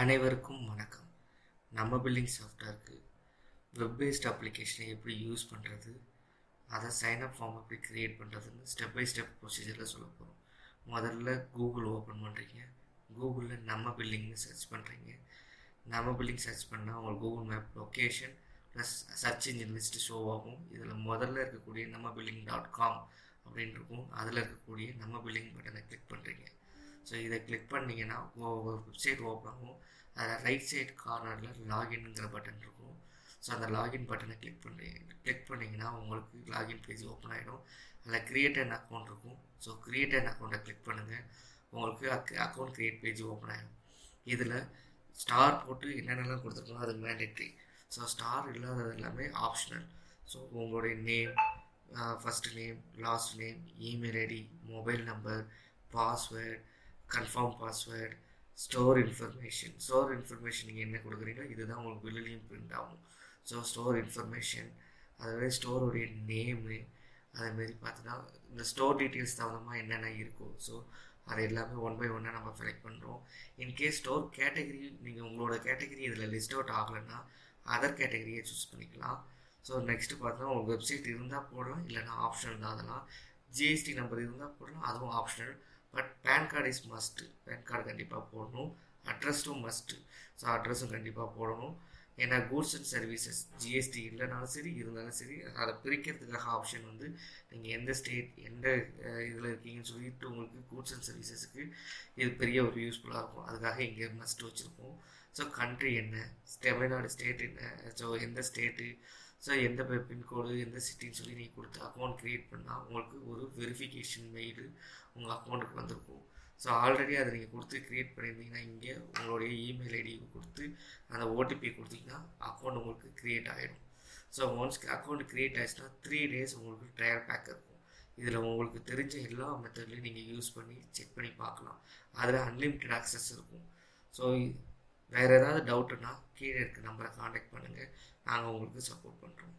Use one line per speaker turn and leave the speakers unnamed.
அனைவருக்கும் வணக்கம். நம்ம பில்டிங் சாஃப்ட்வேருக்கு வெப் பேஸ்ட் அப்ளிகேஷனை எப்படி யூஸ் பண்ணுறது அதை சைன்அப் ஃபார்ம் எப்படி க்ரியேட் பண்ணுறதுன்னு ஸ்டெப் பை ஸ்டெப் ப்ரொசீஜரில் சொல்ல போகிறோம் முதல்ல கூகுள் ஓப்பன் பண்ணுறீங்க கூகுளில் நம்ம பில்லிங்னு சர்ச் பண்ணுறீங்க நம்ம பில்லிங் சர்ச் பண்ணால் உங்களுக்கு Google map location plus search engine list show ஆகும். இதில் முதல்ல இருக்கக்கூடிய நம்ம பில்டிங் டாட் காம் அப்படின்னு இருக்கும். அதில் இருக்கக்கூடிய நம்ம பில்லிங் பட்டனை கிளிக் பண்ணுறீங்க ஸோ இதை கிளிக் பண்ணிங்கன்னா வெப்சைட் ஓப்பன் ஆகும். அதில் ரைட் சைட் கார்னரில் லாகின்ங்கிற பட்டன் இருக்கும். ஸோ அந்த லாகின் பட்டனை கிளிக் பண்ணி கிளிக் பண்ணிங்கன்னா உங்களுக்கு லாகின் பேஜ் ஓப்பன் ஆகிடும் அதில் கிரியேட் அண்ட் அக்கௌண்ட் இருக்கும். ஸோ கிரியேட் அண்ட் அக்கௌண்ட்டை கிளிக் பண்ணுங்கள் உங்களுக்கு அக் அக்கௌண்ட் க்ரியேட் பேஜ் ஓப்பன் ஆகிடும் இதில் ஸ்டார் போட்டு என்னென்னலாம் கொடுத்துருக்கோம் அது மேண்டேட்ரி ஸோ ஸ்டார் இல்லாதது எல்லாமே ஆப்ஷனல் ஸோ உங்களுடைய name first name last name email ID mobile number password confirm password store information store information நீங்கள் என்ன கொடுக்குறீங்களோ இதுதான் உங்களுக்கு பில்லுலையும் பிரிண்ட் ஆகும். ஸோ ஸ்டோர் இன்ஃபர்மேஷன் அதுவே ஸ்டோருடைய நேமு அதேமாரி பார்த்தீங்கன்னா இந்த ஸ்டோர் டீட்டெயில்ஸ் தகுந்தமாக என்னென்ன இருக்கும் ஸோ அது எல்லாமே ஒன் பை ஒன்னாக நம்ம செலக்ட் பண்ணுறோம் இன்கேஸ் ஸ்டோர் கேட்டகரி நீங்கள் உங்களோட கேட்டகரி இதில் லிஸ்ட் அவுட் ஆகலைன்னா அதர் கேட்டகரியை சூஸ் பண்ணிக்கலாம். ஸோ நெக்ஸ்ட்டு பார்த்தீங்கன்னா உங்கள் வெப்சைட் இருந்தால் போடலாம் இல்லைனா ஆப்ஷனல் தான் அதெல்லாம். ஜிஎஸ்டி நம்பர் இருந்தால் போடலாம் அதுவும் optional but PAN card is must PAN card கண்டிப்பாக போடணும். அட்ரஸும் மஸ்ட்டு ஸோ அட்ரஸும் கண்டிப்பாக போடணும். ஏன்னா கூட்ஸ் அண்ட் சர்வீசஸ் ஜிஎஸ்டி இல்லைனாலும் சரி இருந்தாலும் சரி அதை பிரிக்கிறதுக்காக ஆப்ஷன் வந்து நீங்கள் எந்த ஸ்டேட் எந்த இதில் இருக்கீங்கன்னு சொல்லிட்டு உங்களுக்கு கூட்ஸ் அண்ட் சர்வீசஸுக்கு இது பெரிய ஒரு யூஸ்ஃபுல்லாக இருக்கும். அதுக்காக இங்கே மஸ்ட் வச்சுருக்கோம். ஸோ கண்ட்ரி என்ன? தமிழ்நாடு ஸ்டேட் என்ன? ஸோ எந்த ஸ்டேட்டு ஸோ எந்த பின்கோடு எந்த சிட்டின்னு சொல்லி நீங்கள் கொடுத்து அக்கௌண்ட் க்ரியேட் பண்ணால் உங்களுக்கு ஒரு வெரிஃபிகேஷன் மெயில் உங்கள் அக்கௌண்ட்டுக்கு வந்திருக்கும். ஸோ ஆல்ரெடி அதை நீங்கள் கொடுத்து க்ரியேட் பண்ணியிருந்தீங்கன்னா இங்கே உங்களுடைய இமெயில் ஐடி கொடுத்து அந்த ஓடிபி கொடுத்தீங்கன்னா அக்கௌண்ட் உங்களுக்கு க்ரியேட் ஆகிடும் ஸோ ஒன்ஸ் அக்கௌண்ட் க்ரியேட் ஆயிடுச்சுன்னா த்ரீ டேஸ் உங்களுக்கு ட்ரையல் பேக் இருக்கும். இதில் உங்களுக்கு தெரிஞ்ச எல்லா மெத்தட்லையும் நீங்கள் யூஸ் பண்ணி செக் பண்ணி பார்க்கலாம். அதில் அன்லிமிட்டட் ஆக்சஸ் இருக்கும். ஸோ வேறு ஏதாவது டவுட்டுன்னா கீழே இருக்க நம்பரை காண்டாக்ட் பண்ணுங்கள் நாங்கள் உங்களுக்கு சப்போர்ட் பண்ணுறோம்